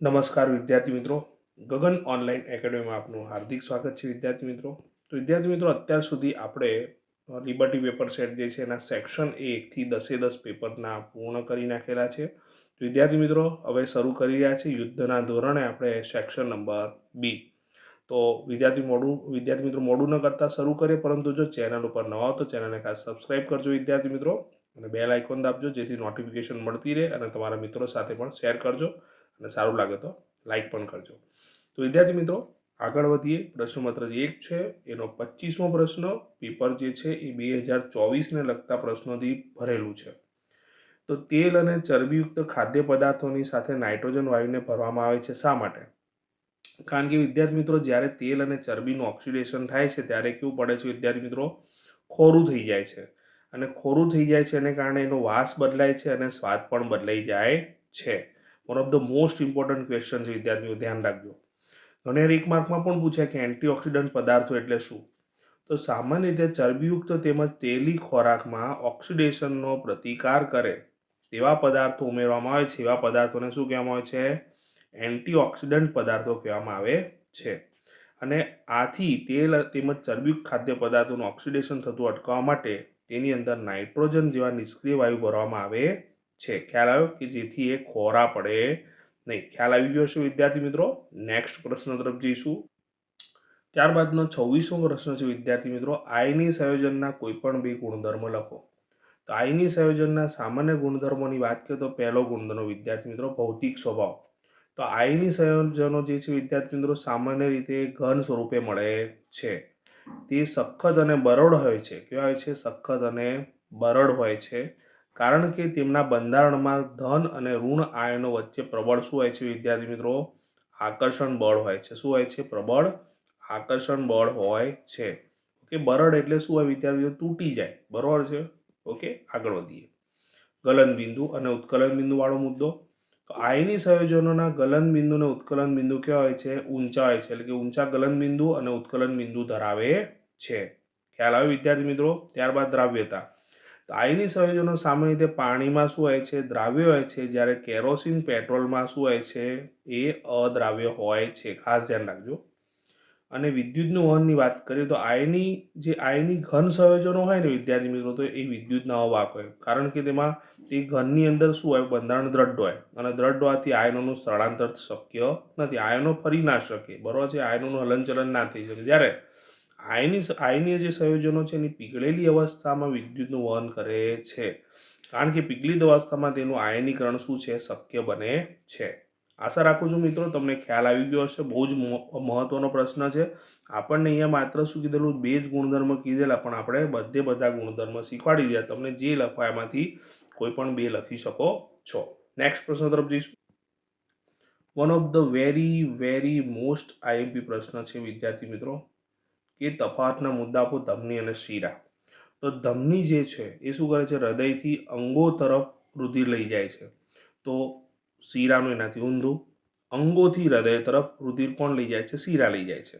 નમસ્કાર વિદ્યાર્થી મિત્રો. ગગન ઓનલાઈન એકેડમીમાં આપનું હાર્દિક સ્વાગત છે વિદ્યાર્થી મિત્રો. તો વિદ્યાર્થી મિત્રો, અત્યાર સુધી આપણે લિબર્ટી પેપર સેટ જે છે એના સેક્શન એકથી દસે દસ પેપરના પૂર્ણ કરી નાખેલા છે. વિદ્યાર્થી મિત્રો, હવે શરૂ કરી રહ્યા છે યુદ્ધના ધોરણે આપણે સેક્શન નંબર બી તો વિદ્યાર્થી મોડું, વિદ્યાર્થી મિત્રો, મોડું ન કરતાં શરૂ કરીએ, પરંતુ જો ચેનલ ઉપર નવા તો ચેનલને ખાસ સબસ્ક્રાઇબ કરજો વિદ્યાર્થી મિત્રો. અને બેલ આઇકોન દાબજો, જેથી નોટિફિકેશન મળતી રહે અને તમારા મિત્રો સાથે પણ શેર કરજો. અને સારું લાગે તો લાઇક પણ કરજો. તો વિદ્યાર્થી મિત્રો, આગળ વધીએ. પ્રશ્ન માત્ર એક છે, એનો પચીસમો પ્રશ્ન પેપર જે છે એ બે હજાર ચોવીસને લગતા પ્રશ્નોથી ભરેલું છે. તો તેલ અને ચરબીયુક્ત ખાદ્ય પદાર્થોની સાથે નાઇટ્રોજન વાયુને ભરવામાં આવે છે શા માટે? કારણ કે વિદ્યાર્થી મિત્રો, જ્યારે તેલ અને ચરબીનું ઓક્સિડેશન થાય છે, ત્યારે કેવું પડે છે વિદ્યાર્થી મિત્રો? ખોરું થઈ જાય છે. અને ખોરું થઈ જાય છે એને કારણે એનો વાસ બદલાય છે અને સ્વાદ પણ બદલાઈ જાય છે. One of the most important question છે વિદ્યાર્થીઓ, ધ્યાન રાખજો. ઘણી એક માર્કમાં પણ પૂછાય કે એન્ટીઓક્સિડન્ટ પદાર્થો એટલે શું? તો સામાન્ય રીતે ચરબીયુક્ત તેમજ તેલી ખોરાકમાં ઓક્સિડેશનનો પ્રતિકાર કરે તેવા પદાર્થો ઉમેરવામાં આવે છે. એવા પદાર્થોને શું કહેવામાં આવે છે? એન્ટીઓક્સિડન્ટ પદાર્થો કહેવામાં આવે છે. અને આથી તેલ તેમજ ચરબીયુક્ત ખાદ્ય પદાર્થોનું ઓક્સિડેશન થતું અટકાવવા માટે તેની અંદર નાઇટ્રોજન જેવા નિષ્ક્રિય વાયુ ભરવામાં આવે છે. ખ્યાલ આવ્યો કે જેથી એ ખોરા પડે? નહીં, ખ્યાલ આવી ગયો છે વિદ્યાર્થી મિત્રો. નેક્સ્ટ પ્રશ્ન તરફ જઈશું. ત્યારબાદનો છવ્વીસમો પ્રશ્ન છે વિદ્યાર્થી મિત્રો. આયની સંયોજનના કોઈપણ બે ગુણધર્મ લખો. તો આયની સંયોજનના સામાન્ય ગુણધર્મોની વાત કરીએ તો પહેલો ગુણધર્મ વિદ્યાર્થી મિત્રો ભૌતિક સ્વભાવ. તો આયની સંયોજનો જે છે વિદ્યાર્થી મિત્રો સામાન્ય રીતે ઘન સ્વરૂપે મળે છે. તે સખત અને બરડ હોય છે. કેવા હોય છે? સખત અને બરડ હોય છે. કારણ કે તેમના બંધારણમાં ધન અને ઋણ આયનો વચ્ચે પ્રબળ શું હોય છે વિદ્યાર્થી મિત્રો? આકર્ષણ બળ હોય છે. શું હોય છે? પ્રબળ આકર્ષણ બળ હોય છે. ઓકે, બરડ એટલે શું હોય વિદ્યાર્થીઓ? તૂટી જાય. બરોબર છે? ઓકે, આગળ વધીએ. ગલન બિંદુ અને ઉત્કલન બિંદુવાળો મુદ્દો. તો આયની સંયોજનોના ગલન બિંદુ અને ઉત્કલન બિંદુ કેવા હોય છે? ઊંચા હોય છે. એટલે કે ઊંચા ગલન બિંદુ અને ઉત્કલન બિંદુ ધરાવે છે. ખ્યાલ આવે વિદ્યાર્થી મિત્રો? ત્યારબાદ દ્રાવ્યતા. તો આયની સંયોજનો સામાન્ય રીતે પાણીમાં શું હોય છે? દ્રાવ્ય હોય છે. જ્યારે કેરોસીન પેટ્રોલમાં શું હોય છે? એ અદ્રાવ્ય હોય છે. ખાસ ધ્યાન રાખજો. અને વિદ્યુતનું વહનની વાત કરીએ તો આયની, જે આયની ઘન સંયોજનો હોય ને વિદ્યાર્થી મિત્રો, તો એ વિદ્યુતના અવાહક હોય. કારણ કે તેમાં એ ઘનની અંદર શું હોય? બંધારણ દ્રઢ હોય. અને દ્રઢ હોવાથી આયનોનું સ્થળાંતર શક્ય નથી. આયનો ફરી ના શકે. બરાબર છે? આયનોનું હલનચલન ના થઈ શકે. જ્યારે આયની આયનીય જે સંયોજનો છે એની પીગળેલી અવસ્થામાં વિદ્યુતનું વહન કરે છે. કારણ કે પીગળિત અવસ્થામાં તેનું આયનીકરણ શું છે? શક્ય બને છે. આશા રાખું છું મિત્રો, તમને ખ્યાલ આવી ગયો હશે. બહુ જ મહ- મહત્વનો પ્રશ્ન છે. આપણને અહીંયા માત્ર શું કીધેલું? બે જ ગુણધર્મ કીધેલા, પણ આપણે બધે બધા ગુણધર્મ શીખવાડી દીધા. તમને જે લખવા એમાંથી કોઈ પણ બે લખી શકો છો. નેક્સ્ટ પ્રશ્ન તરફ જઈશું. One of the very very most IMP પ્રશ્ન છે, વિદ્યાર્થી મિત્રો. કે તફાતના મુદ્દા આપો ધમની અને શીરા. તો ધમની જે છે, એ શું કરે છે? હૃદયથી અંગો તરફ રુધિર લઈ જાય છે. તો શીરાનું એનાથી ઊંધું. અંગોથી હૃદય તરફ રુધિર કોણ લઈ જાય છે? શીરા લઈ જાય છે.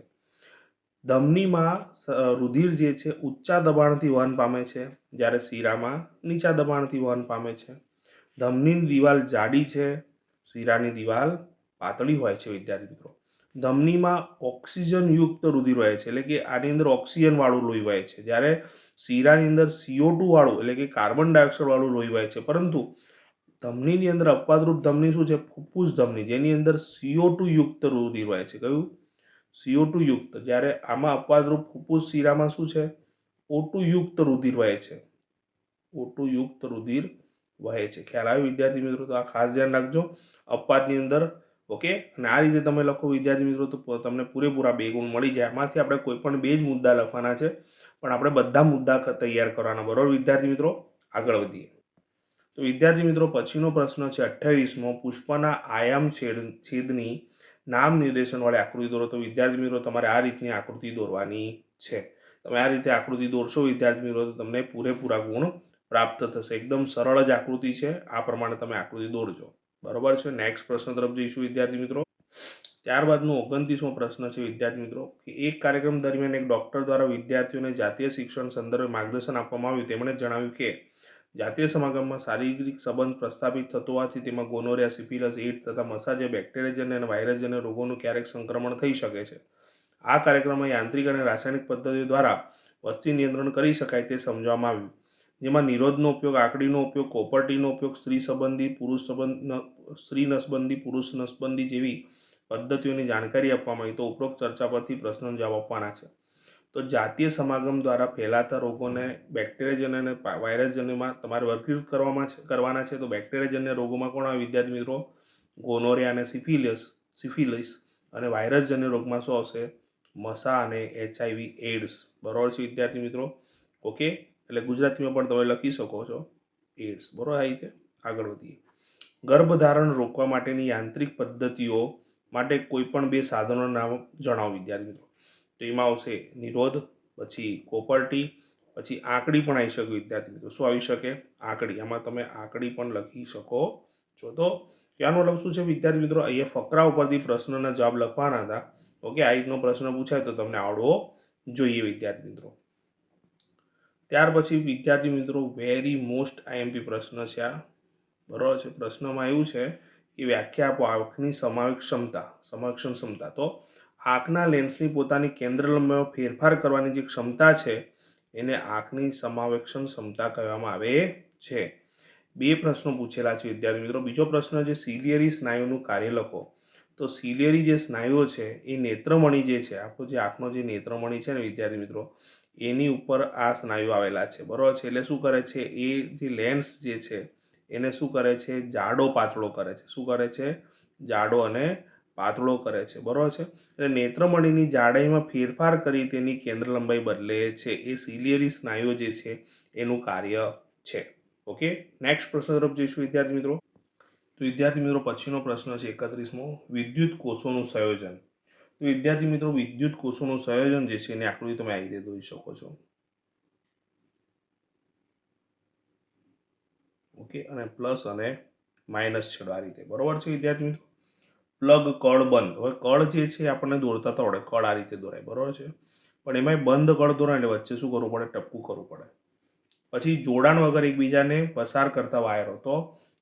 ધમનીમાં રુધિર જે છે, ઊંચા દબાણથી વહન પામે છે. જ્યારે શીરામાં નીચા દબાણથી વહન પામે છે. ધમનીની દિવાલ જાડી છે. શીરાની દિવાલ પાતળી હોય છે, વિદ્યાર્થી મિત્રો. ધમનીમાં ઓક્સિજનયુક્ત રુધિર વહે છે. એટલે કે આની અંદર ઓક્સિજનવાળું લોહી વહે છે. જ્યારે શીરાની અંદર સીઓ વાળું, એટલે કે કાર્બન ડાયોક્સાઇડવાળું લોહી વહે છે. પરંતુ ધમનીની અંદર અપવાદરૂપ ધમની શું છે? ફૂફૂસ ધમની, જેની અંદર સીઓ ટુ રુધિર વહે છે. કયું? સીઓ ટુ યુક્ત. જ્યારે આમાં અપવાદરૂપ ફૂફૂસ શીરામાં શું છે? ઓટુ યુક્ત રુધિર વહે છે. ઓટુ યુક્ત રુધિર વહે છે. ખ્યાલ આવ્યો વિદ્યાર્થી મિત્રો? તો આ ખાસ ધ્યાન રાખજો. અપવાદની અંદર ઓકે? અને આ રીતે તમે લખો, વિદ્યાર્થી મિત્રો, તો તમને પૂરેપૂરા બે ગુણ મળી જાય. એમાંથી આપણે કોઈ પણ બે જ મુદ્દા લખવાના છે, પણ આપણે બધા મુદ્દા તૈયાર કરવાના. બરોબર, વિદ્યાર્થી મિત્રો? આગળ વધીએ. તો વિદ્યાર્થી મિત્રો, પછીનો પ્રશ્ન છે અઠ્યાવીસમો. પુષ્પના આયામ છેદ, છેદની નામ નિર્દેશનવાળી આકૃતિ દોરો. તો વિદ્યાર્થી મિત્રો, તમારે આ રીતની આકૃતિ દોરવાની છે. તમે આ રીતે આકૃતિ દોરશો, વિદ્યાર્થી મિત્રો, તો તમને પૂરેપૂરા ગુણ પ્રાપ્ત થશે. એકદમ સરળ જ આકૃતિ છે. આ પ્રમાણે તમે આકૃતિ દોરજો. બરોબર છે? નેક્સ્ટ પ્રશ્ન તરફ જઈશું વિદ્યાર્થી મિત્રો. ત્યારબાદનો ઓગણત્રીસમો પ્રશ્ન છે વિદ્યાર્થી મિત્રો, કે એક કાર્યક્રમ દરમિયાન એક ડૉક્ટર દ્વારા વિદ્યાર્થીઓને જાતીય શિક્ષણ સંદર્ભે માર્ગદર્શન આપવામાં આવ્યું. તેમણે જણાવ્યું કે, જાતીય સમાગમમાં શારીરિક સંબંધ પ્રસ્થાપિત થતો હોવાથી તેમાં ગોનોરિયા સિફિલસ એઇડ તથા મસા જે બેક્ટેરિયાજન્ય અને વાયરસજન્ય રોગોનું ક્યારેક સંક્રમણ થઈ શકે છે. આ કાર્યક્રમમાં યાંત્રિક અને રાસાયણિક પદ્ધતિઓ દ્વારા વસ્તી નિયંત્રણ કરી શકાય તે સમજવામાં આવ્યું. જેમાં નિરોધનો ઉપયોગ આકડીનો ઉપયોગ, કોપર્ટીનો ઉપયોગ, સ્ત્રી સંબંધી, પુરુષ સંબંધ, સ્ત્રી નસબંધી, પુરુષ નસબંધી જેવી પદ્ધતિઓની જાણકારી આપવામાં આવી. તો ઉપરોક્ત ચર્ચા પરથી પ્રશ્નનો જવાબ આપવાના છે. તો જાતીય સમાગમ દ્વારા ફેલાતા રોગોને બેક્ટેરિયાજન્ય અને વાયરસજન્યમાં તમારે વર્ગીકૃત કરવામાં છે, કરવાના છે. તો બેક્ટેરિયાજન્ય રોગોમાં કોણ આવે? વિદ્યાર્થી મિત્રો, ગોનોરિયા અને સિફિલિયસ સિફિલિસ અને વાયરસજન્ય રોગમાં શું આવશે? મસા અને એચઆઈવી એડ્સ બરાબર છે વિદ્યાર્થી મિત્રો? ઓકે? એટલે ગુજરાતીમાં પણ તમે લખી શકો છો. એડ્સ બરાબર? આ રીતે આગળ વધીએ. ગર્ભધારણ રોકવા માટેની યાંત્રિક પદ્ધતિઓ માટે કોઈ પણ બે સાધનોના નામ જણાવો વિદ્યાર્થી મિત્રો. તો એમાં આવશે નિરોધ, પછી કોપર્ટી, પછી આંકડી પણ આવી શકે વિદ્યાર્થી મિત્રો. શું આવી શકે? આંકડી. આમાં તમે આંકડી પણ લખી શકો છો. તો કહેવાનો મતલબ શું છે વિદ્યાર્થી મિત્રો? અહીંયા ફકરા ઉપરથી પ્રશ્નના જવાબ લખવાના હતા. ઓકે, આ રીતનો પ્રશ્ન પૂછાય તો તમને આવડવો જોઈએ વિદ્યાર્થી મિત્રો. ત્યાર પછી વિદ્યાર્થી મિત્રો વેરી મોસ્ટ આઈએમપી પ્રશ્ન છે આ. બરાબર છે. પ્રશ્નમાં એવું છે કે વ્યાખ્યા આપો આંખની સમાવેશ ક્ષમતા સંરક્ષણ ક્ષમતા. તો આંખના લેન્સની પોતાની કેન્દ્ર ફેરફાર કરવાની જે ક્ષમતા છે, એને આંખની સમાવેક્ષણ ક્ષમતા કહેવામાં આવે છે. બે પ્રશ્નો પૂછેલા છે વિદ્યાર્થી મિત્રો. બીજો પ્રશ્ન છે સિલિયરી સ્નાયુનું કાર્ય લખો. તો સિલિયરી જે સ્નાયુઓ છે, એ નેત્રમણી જે છે આપણો જે આંખનો જે નેત્રમણી છે ને વિદ્યાર્થી મિત્રો એની ઉપર આ સ્નાયુ આવેલા છે. બરાબર છે? એટલે શું કરે છે? એ જે લેન્સ જે છે, એને શું કરે છે? જાડો પાતળો કરે છે. શું કરે છે? જાડો અને પાતળો કરે છે. બરાબર છે? એટલે નેત્રમણીની જાડાઈમાં ફેરફાર કરી તેની કેન્દ્ર લંબાઈ બદલે છે. એ સિલિયરી સ્નાયુઓ જે છે, એનું કાર્ય છે. ઓકે નેક્સ્ટ પ્રશ્ન તરફ જઈશું વિદ્યાર્થી મિત્રો. તો વિદ્યાર્થી મિત્રો, પછીનો પ્રશ્ન છે એકત્રીસમો. વિદ્યુત કોષોનું સંયોજન. તો વિદ્યાર્થી મિત્રો વિદ્યુત કોષોનું સંયોજન જે છે એની આકૃતિ તમે આ રીતે દોરી શકો છો. ઓકે અને પ્લસ અને માઇનસ છેડો આ રીતે. બરોબર છે વિદ્યાર્થી મિત્રો? પ્લગ કળ બંધ. હવે કળ જે છે આપણને દોરતા તો આવડે. કળ આ રીતે દોરાય. બરોબર છે? પણ એમાંય બંધ કળ દોરાય એટલે વચ્ચે શું કરવું પડે? ટપકું કરવું પડે. પછી જોડાણ વગર એકબીજાને પસાર કરતા વાયરો. તો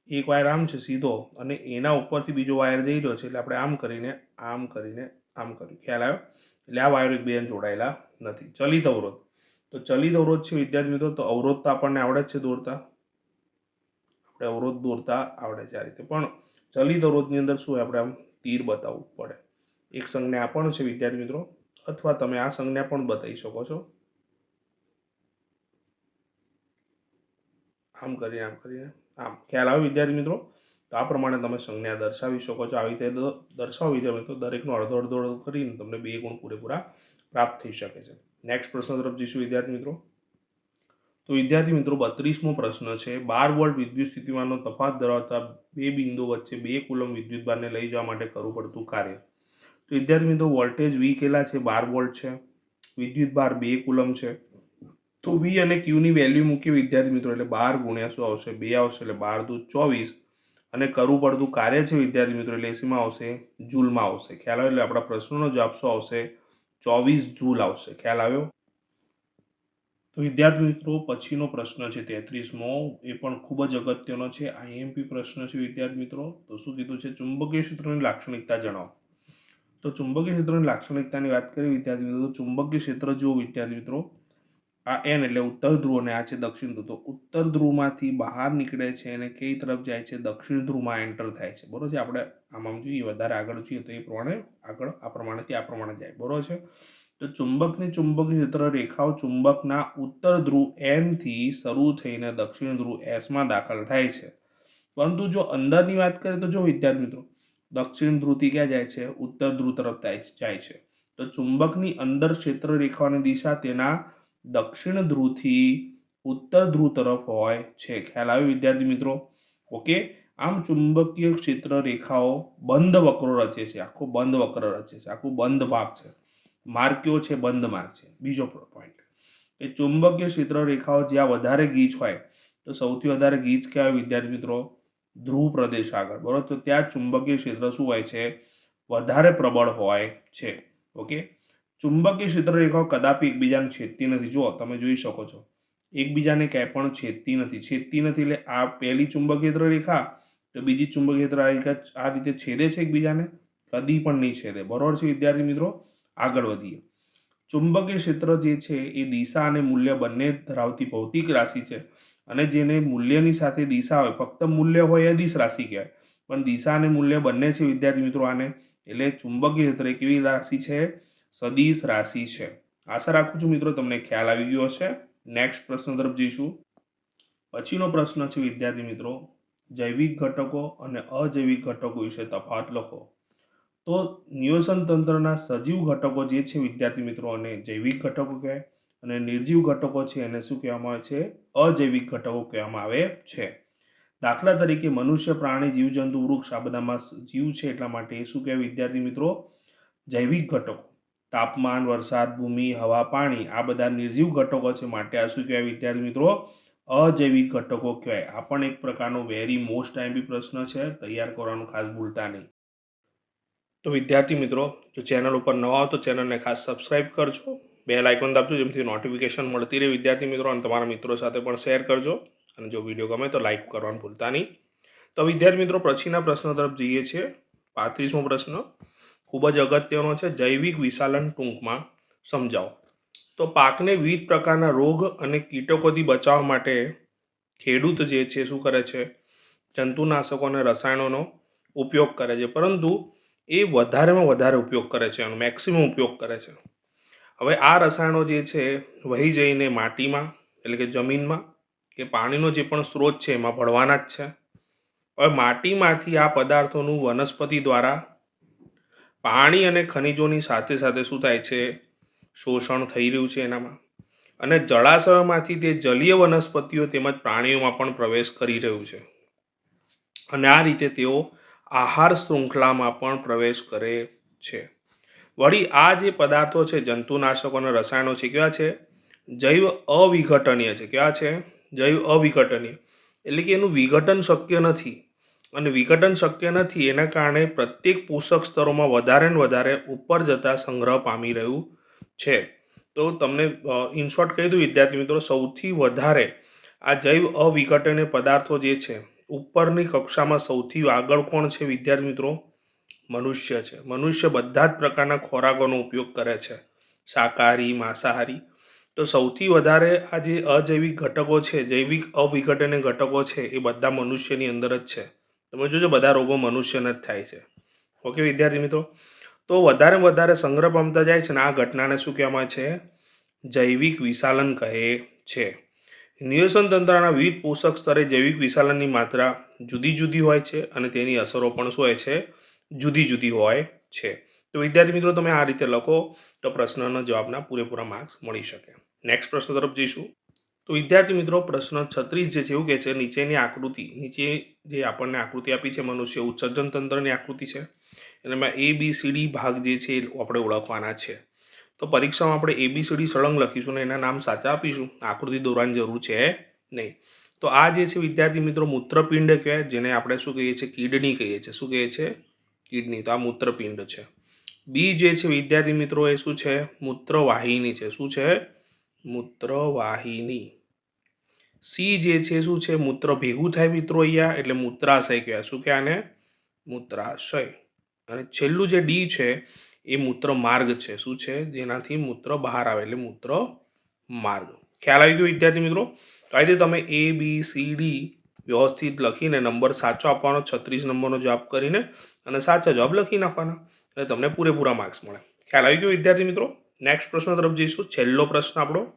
એક વાયર આમ છે સીધો અને એના ઉપરથી બીજો વાયર જઈ રહ્યો છે એટલે આપણે આમ કરીને આમ કરીને આમ કર્યું. ખ્યાલ આવ્યો? એટલે આ વાયરો એકબીજાને જોડાયેલા નથી. ચલિત અવરોધ. તો ચલિત અવરોધ છે વિદ્યાર્થી મિત્રો, તો અવરોધ તો આપણને આવડે જ છે દોરતા. આપણે અવરોધ દોરતા આવડે છે આ રીતે. પણ ચલિત અવરોધની અંદર શું આપણે આમ તીર બતાવવું પડે. એક સંજ્ઞા પણ છે વિદ્યાર્થી મિત્રો. અથવા તમે આ સંજ્ઞા પણ બતાવી શકો છો. આમ કરીને આમ કરીને. આમ. ખ્યાલ આવ્યો વિદ્યાર્થી મિત્રો? તો આ પ્રમાણે તમે સંજ્ઞા દર્શાવી શકો છો. આવી રીતે દર્શાવી દર્શાવો તો દરેકનો અડધો અડધો અડધો કરીને તમને બે ગુણ પૂરેપૂરા પ્રાપ્ત થઈ શકે છે. નેક્સ્ટ પ્રશ્ન તરફ જઈશું વિદ્યાર્થી મિત્રો. તો વિદ્યાર્થી મિત્રો, બત્રીસમો પ્રશ્ન છે, બાર વોલ્ટ વિદ્યુત સ્થિતિમાનનો તફાત ધરાવતા બે બિંદુ વચ્ચે બે કુલમ વિદ્યુત બારને લઈ જવા માટે કરવું પડતું કાર્ય. તો વિદ્યાર્થી મિત્રો, વોલ્ટેજ વી કેલા છે? બાર વોલ્ટ છે. વિદ્યુત બાર બે કુલમ છે. તો વી અને ક્યુની વેલ્યુ મૂકી વિદ્યાર્થી મિત્રો, એટલે બાર ગુણ્યા શું આવશે? બે આવશે, એટલે બાર દૂધ ચોવીસ. અને કરવું પડતું કાર્ય છે, વિદ્યાર્થી મિત્રો, એટલે એસીમાં આવશે, જૂલમાં આવશે. ખ્યાલ આવ્યો એટલે આપણા પ્રશ્નોનો જવાબ શું આવશે? ચોવીસ જૂલ આવશે. ખ્યાલ આવ્યો? તો વિદ્યાર્થી મિત્રો, પછીનો પ્રશ્ન છે, તેત્રીસમો. એ પણ ખૂબ જ અગત્યનો છે. આઈએમપી પ્રશ્ન છે, વિદ્યાર્થી મિત્રો. તો શું કીધું છે? ચુંબકીય ક્ષેત્રની લાક્ષણિકતા જણાવો. તો ચુંબકીય ક્ષેત્રની લાક્ષણિકતાની વાત કરીએ વિદ્યાર્થી મિત્રો ચુંબકીય ક્ષેત્ર જુઓ વિદ્યાર્થી મિત્રો. આ એન એટલે ઉત્તર ધ્રુવ અને આ છે દક્ષિણ ધ્રુવ. તો ઉત્તર ધ્રુવમાંથી બહાર નીકળે છે અને કઈ તરફ જાય છે? દક્ષિણ ધ્રુવમાં એન્ટર થાય છે. બરોબર છે? આપણે આમ જોઈએ, વધારે આગળ જોઈએ તો એ પ્રમાણે આગળ આ પ્રમાણેથી આ પ્રમાણે જાય. બરોબર છે? તો ચુંબકની ચુંબકીય ક્ષેત્ર રેખાઓ ચુંબકના ઉત્તર ધ્રુવ એનથી શરૂ થઈને દક્ષિણ ધ્રુવ એસમાં દાખલ થાય છે. પરંતુ જો અંદરની વાત કરીએ તો જો વિદ્યાર્થી મિત્રો, દક્ષિણ ધ્રુવથી ક્યાં જાય છે? ઉત્તર ધ્રુવ તરફ જાય છે. તો ચુંબકની અંદર ક્ષેત્ર રેખાઓની દિશા તેના દક્ષિણ ધ્રુવથી ઉત્તર ધ્રુવ તરફ હોય છે. ખ્યાલ આવ્યો વિદ્યાર્થી મિત્રો? ઓકે, આમ ચુંબકીય ક્ષેત્ર રેખાઓ બંધ વક્રો રચે છે. આખો બંધ વક્ર રચે છે. આખું બંધ ભાગ છે. માર્ગ કયો છે? બંધ માર્ગ છે. બીજો પોઈન્ટ કે ચુંબકીય ક્ષેત્ર રેખાઓ જ્યાં વધારે ગીચ હોય, તો સૌથી વધારે ગીચ કહેવાય વિદ્યાર્થી મિત્રો? ધ્રુવ પ્રદેશ આગળ. બરોબર? તો ત્યાં ચુંબકીય ક્ષેત્ર શું હોય છે? વધારે પ્રબળ હોય છે. ઓકે? ચુંબકીય ક્ષેત્ર રેખાઓ કદાપી એકબીજાને છેદતી નથી. જુઓ, તમે જોઈ શકો છો. એકબીજાને ક્યાંય પણ છેદતી નથી. છેદતી નથી એટલે આ પહેલી ચુંબકીય રેખા તો બીજી ચુંબકીય રેખા આ રીતે છેદે છે એકબીજાને? કદી પણ નહીં છેદે. બરોબર છે વિદ્યાર્થી મિત્રો? આગળ વધીએ. ચુંબકીય ક્ષેત્ર જે છે એ દિશા અને મૂલ્ય બંને ધરાવતી ભૌતિક રાશિ છે અને જેને મૂલ્યની સાથે દિશા હોય, ફક્ત મૂલ્ય હોય એ દિશ રાશિ કહેવાય. પણ દિશા અને મૂલ્ય બંને છે વિદ્યાર્થી મિત્રો આને. એટલે ચુંબકીય ક્ષેત્ર કેવી રાશિ છે? સદિશ રાશિ છે. આશા રાખું છું મિત્રો તમને ખ્યાલ આવી ગયો હશે. નેક્સ્ટ પ્રશ્ન તરફ જઈશું. પછીનો પ્રશ્ન છે, વિદ્યાર્થી મિત્રો, જૈવિક ઘટકો અને અજૈવિક ઘટકો વિશે તફાવત લખો. તો નિયોજન તંત્રના સજીવ ઘટકો જે છે, વિદ્યાર્થી મિત્રો, અને જૈવિક ઘટકો કહેવાય, અને નિર્જીવ ઘટકો છે, એને શું કહેવામાં આવે છે? અજૈવિક ઘટકો કહેવામાં આવે છે. દાખલા તરીકે મનુષ્ય, પ્રાણી, જીવજંતુ, વૃક્ષ આ બધામાં જીવ છે એટલા માટે એ શું કહેવાય વિદ્યાર્થી મિત્રો? જૈવિક ઘટકો. તાપમાન, વરસાદ, ભૂમિ, હવા, પાણી, આ બધા નિર્જીવ ઘટકો છે માટે આ શું કહેવાય વિદ્યાર્થી મિત્રો? અજૈવિક ઘટકો કહેવાય. આ પણ એક પ્રકારનો વેરી મોસ્ટ ટાઈમ બી પ્રશ્ન છે. તૈયાર કરવાનું ખાસ ભૂલતા નહીં. તો વિદ્યાર્થી મિત્રો, જો ચેનલ ઉપર નવા હો તો ચેનલને ખાસ સબસ્ક્રાઇબ કરજો. બે લાઇકોન દાબજો જેમથી નોટિફિકેશન મળતી રહે વિદ્યાર્થી મિત્રો અને તમારા મિત્રો સાથે પણ શેર કરજો. અને જો વીડિયો ગમે તો લાઇક કરવાનું ભૂલતા નહીં. તો વિદ્યાર્થી મિત્રો, પછીના પ્રશ્ન તરફ જઈએ છીએ. પાંત્રીસમો પ્રશ્ન. ખૂબ જ અગત્યનો છે જૈવિક વિશાલન ટૂંકમાં સમજાવો. તો પાકને વિવિધ પ્રકારના રોગ અને કીટકોથી બચાવવા માટે ખેડૂત જે છે, શું કરે છે? જંતુનાશકો અને રસાયણોનો ઉપયોગ કરે છે. પરંતુ એ વધારેમાં વધારે ઉપયોગ કરે છે, એનો મેક્સિમમ ઉપયોગ કરે છે. હવે આ રસાયણો જે છે, વહી જઈને માટીમાં એટલે કે જમીનમાં કે પાણીનો જે પણ સ્ત્રોત છે, એમાં ભળવાના જ છે. હવે માટીમાંથી આ પદાર્થોનું વનસ્પતિ દ્વારા પાણી અને ખનિજોની સાથે સાથે શું થાય છે? શોષણ થઈ રહ્યું છે એનામાં. અને જળાશયોમાંથી તે જલીય વનસ્પતિઓ તેમજ પ્રાણીઓમાં પણ પ્રવેશ કરી રહ્યું છે. અને આ રીતે તેઓ આહાર શૃંખલામાં પણ પ્રવેશ કરે છે. વળી આ જે પદાર્થો છે, જંતુનાશકો અને રસાયણો છે, કેવા છે? જૈવ અવિઘટનીય છે. કેવા છે? જૈવ અવિઘટનીય. એટલે કે એનું વિઘટન શક્ય નથી. અને વિઘટન શક્ય નથી, એના કારણે પ્રત્યેક પોષક સ્તરોમાં વધારે ને વધારે ઉપર જતા સંગ્રહ પામી રહ્યું છે. તો તમને ઇનશોર્ટ કહી દઉં, વિદ્યાર્થી મિત્રો, સૌથી વધારે આ જૈવ અવિઘટનીય પદાર્થો જે છે, ઉપરની કક્ષામાં સૌથી આગળ કોણ છે વિદ્યાર્થી મિત્રો? મનુષ્ય છે. મનુષ્ય બધા જ પ્રકારના ખોરાકોનો ઉપયોગ કરે છે. શાકાહારી, માંસાહારી. તો સૌથી વધારે આ જે અજૈવિક ઘટકો છે, જૈવિક અવિઘટનીય ઘટકો છે, એ બધા મનુષ્યની અંદર જ છે. તમે જોજો બધા રોગો મનુષ્યને જ થાય છે. ઓકે વિદ્યાર્થી મિત્રો? તો વધારે વધારે સંગ્રહ પામતા જાય છે ને આ ઘટનાને શું કહેવામાં છે? જૈવિક વિશાલન કહે છે. નિયોસન તંત્રના વિવિધ પોષક સ્તરે જૈવિક વિશાલનની માત્રા જુદી જુદી હોય છે અને તેની અસરો પણ શું હોય છે? જુદી જુદી હોય છે. તો વિદ્યાર્થી મિત્રો, તમે આ રીતે લખો તો પ્રશ્નનો જવાબના પૂરેપૂરા માર્ક્સ મળી શકે. નેક્સ્ટ પ્રશ્ન તરફ જઈશું. તો વિદ્યાર્થી મિત્રો, પ્રશ્ન છત્રીસ જે છે, એવું કહે છે, નીચેની આકૃતિ, નીચે જે આપણને આકૃતિ આપી છે, મનુષ્ય ઉત્સર્જન તંત્રની આકૃતિ છે. એનામાં એ બી સી ડી ભાગ જે છે, એ આપણે ઓળખવાના છે. તો પરીક્ષામાં આપણે એબીસીડી સળંગ લખીશું ને એના નામ સાચા આપીશું. આકૃતિ દોરવાની જરૂર છે નહીં. તો આ જે છે, વિદ્યાર્થી મિત્રો, મૂત્રપિંડ કહેવાય, જેને આપણે શું કહીએ છીએ, કિડની કહીએ છીએ. શું કહીએ છીએ? કિડની. તો આ મૂત્રપિંડ છે. બી જે છે, વિદ્યાર્થી મિત્રો, એ શું છે? મૂત્રવાહિની છે. શું છે? મૂત્રવાહિની. સી જે છે શું છે? મૂત્ર ભેગું થાય મિત્રો અહીંયા, એટલે મૂત્રાશય કહેવાય. શું કે મૂત્રાશય. અને છેલ્લું જે ડી છે, એ મૂત્ર માર્ગ છે. શું છે? જેનાથી મૂત્ર બહાર આવે, એટલે મૂત્ર માર્ગ. ખ્યાલ આવી ગયો વિદ્યાર્થી મિત્રો? તો આ રીતે તમે એ બી સી ડી વ્યવસ્થિત લખીને નંબર સાચો આપવાનો, છત્રીસ નંબરનો જવાબ કરીને અને સાચા જવાબ લખી નાખવાના. એટલે તમને પૂરેપૂરા માર્ક્સ મળે. ખ્યાલ આવી ગયો વિદ્યાર્થી મિત્રો? નેક્સ્ટ પ્રશ્ન તરફ જઈશું. છેલ્લો પ્રશ્ન આપણો.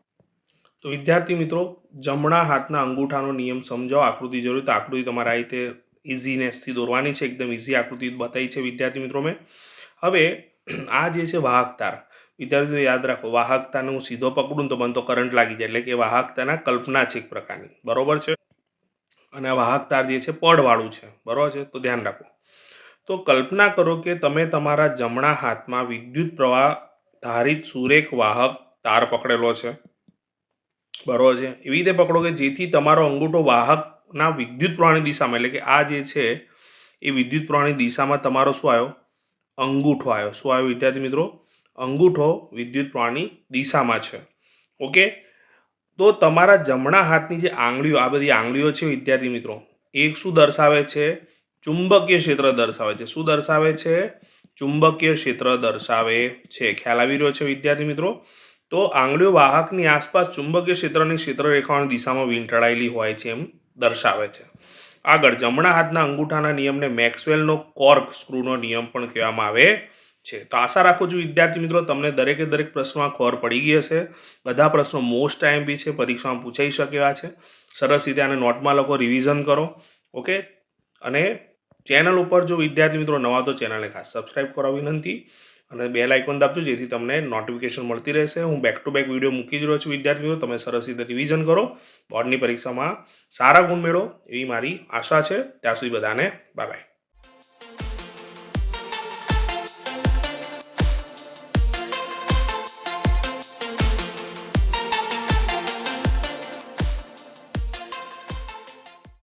તો વિદ્યાર્થી મિત્રો, જમણા હાથના અંગૂઠાનો નિયમ સમજાવો. આકૃતિ જરૂર, તો આકૃતિ તમારા રીતે ઇઝીનેસથી દોરવાની છે. એકદમ ઇઝી આકૃતિ બતાવી છે વિદ્યાર્થી મિત્રો મેં. હવે, આ જે છે વાહકતાર. વિદ્યાર્થીઓ યાદ રાખો વાહકતાને હું સીધો પકડું તો મને તો કરંટ લાગી જાય. એટલે કે વાહકતાના કલ્પના છે એક પ્રકારની. બરોબર છે? અને આ વાહકતાર જે છે પડવાળું છે. બરોબર છે? તો ધ્યાન રાખો. તો કલ્પના કરો કે તમે તમારા જમણા હાથમાં વિદ્યુત પ્રવાહ ધારિત સુરેખ વાહક તાર પકડેલો છે. બરોબર છે. એવી રીતે પકડો કે જેથી તમારો અંગૂઠો વાહકના વિદ્યુત પ્રવાહની દિશામાં, એટલે કે આ જે છે, એ વિદ્યુત પ્રવાહની દિશામાં તમારો શું આવ્યો? અંગૂઠો આવ્યો. શું આવ્યો વિદ્યાર્થી મિત્રો? અંગૂઠો વિદ્યુત પ્રવાહની દિશામાં છે. ઓકે? તો તમારા જમણા હાથની જે આંગળીઓ, આ બધી આંગળીઓ છે વિદ્યાર્થી મિત્રો, એક શું દર્શાવે છે? ચુંબકીય ક્ષેત્ર દર્શાવે છે. શું દર્શાવે છે? ચુંબકીય ક્ષેત્ર દર્શાવે છે. ખ્યાલ આવી રહ્યો છે વિદ્યાર્થી મિત્રો? તો આંગળીઓ વાહકની આસપાસ ચુંબકીય ક્ષેત્રની ક્ષેત્રરેખાઓની દિશામાં વીંટળાયેલી હોય છે એમ દર્શાવે છે. આગળ જમણા હાથના અંગૂઠાના નિયમને મેક્સવેલનો કોર્ક સ્ક્રૂનો નિયમ પણ કહેવામાં આવે છે. તો આશા રાખું છું વિદ્યાર્થી મિત્રો તમને દરેકે દરેક પ્રશ્નમાં ખબર પડી ગઈ હશે. બધા પ્રશ્નો મોસ્ટ બી છે, પરીક્ષામાં પૂછાઈ શકે એવા છે. સરસ રીતે આને નોટમાં લખો રિવિઝન કરો ઓકે અને ચેનલ ઉપર જો વિદ્યાર્થી મિત્રો નવા તો ચેનલને ખાસ સબસ્ક્રાઈબ કરવા વિનંતી. અને બે આઇકોન દાબજો જેથી તમને નોટિફિકેશન મળતી રહેશે. હું બેક ટુ બેક વીડિયો મૂકી જ રહ્યો છું, વિદ્યાર્થીઓ. તમે સરસ રીતે રિવિઝન કરો. બોર્ડની પરીક્ષામાં સારા ગુણ મેળવો, એવી મારી આશા છે. ત્યાં સુધી બધાને બાય બાય